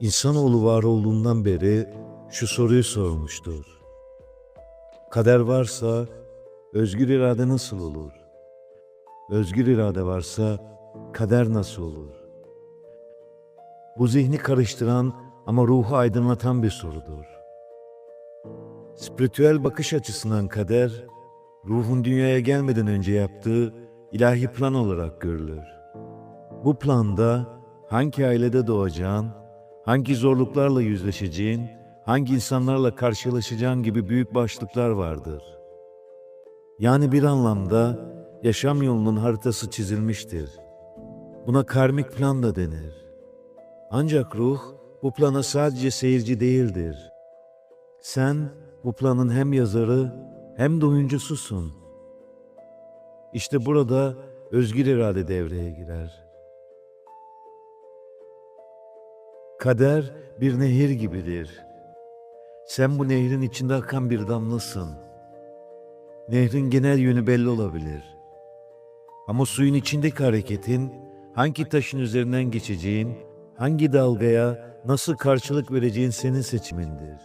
İnsanoğlu var olduğundan beri şu soruyu sormuştur. Kader varsa özgür irade nasıl olur? Özgür irade varsa kader nasıl olur? Bu zihni karıştıran ama ruhu aydınlatan bir sorudur. Spiritüel bakış açısından kader, ruhun dünyaya gelmeden önce yaptığı ilahi plan olarak görülür. Bu planda hangi ailede doğacağın, hangi zorluklarla yüzleşeceğin, hangi insanlarla karşılaşacağın gibi büyük başlıklar vardır. Yani bir anlamda yaşam yolunun haritası çizilmiştir. Buna karmik plan da denir. Ancak ruh bu plana sadece seyirci değildir. Sen bu planın hem yazarı hem de oyuncususun. İşte burada özgür irade devreye girer. Kader bir nehir gibidir. Sen bu nehrin içinde akan bir damlasın. Nehrin genel yönü belli olabilir. Ama suyun içindeki hareketin hangi taşın üzerinden geçeceğin, hangi dalgaya nasıl karşılık vereceğin senin seçimindir.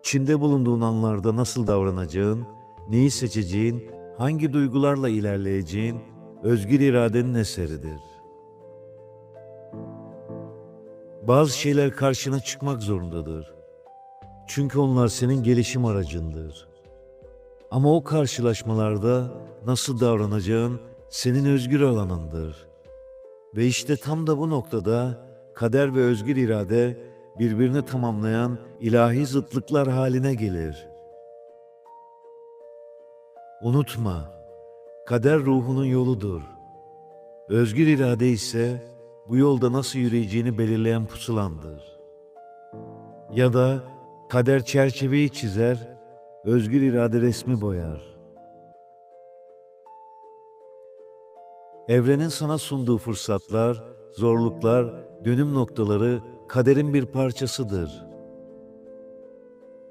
İçinde bulunduğun anlarda nasıl davranacağın, neyi seçeceğin, hangi duygularla ilerleyeceğin özgür iradenin eseridir. Bazı şeyler karşına çıkmak zorundadır. Çünkü onlar senin gelişim aracındır. Ama o karşılaşmalarda nasıl davranacağın senin özgür alanındır. Ve işte tam da bu noktada kader ve özgür irade birbirini tamamlayan ilahi zıtlıklar haline gelir. Unutma, kader ruhunun yoludur. Özgür irade ise bu yolda nasıl yürüyeceğini belirleyen pusulandır. Ya da kader çerçeveyi çizer, özgür irade resmi boyar. Evrenin sana sunduğu fırsatlar, zorluklar, dönüm noktaları kaderin bir parçasıdır.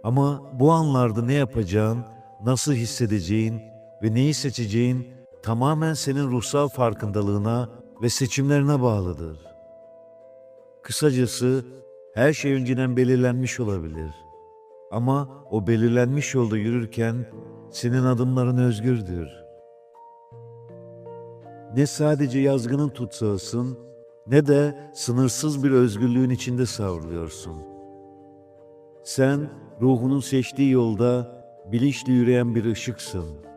Ama bu anlarda ne yapacağın, nasıl hissedeceğin ve neyi seçeceğin tamamen senin ruhsal farkındalığına ve seçimlerine bağlıdır. Kısacası her şey önceden belirlenmiş olabilir. Ama o belirlenmiş yolda yürürken senin adımların özgürdür. Ne sadece yazgının tutsağısın ne de sınırsız bir özgürlüğün içinde savruluyorsun. Sen ruhunun seçtiği yolda bilinçli yürüyen bir ışıksın.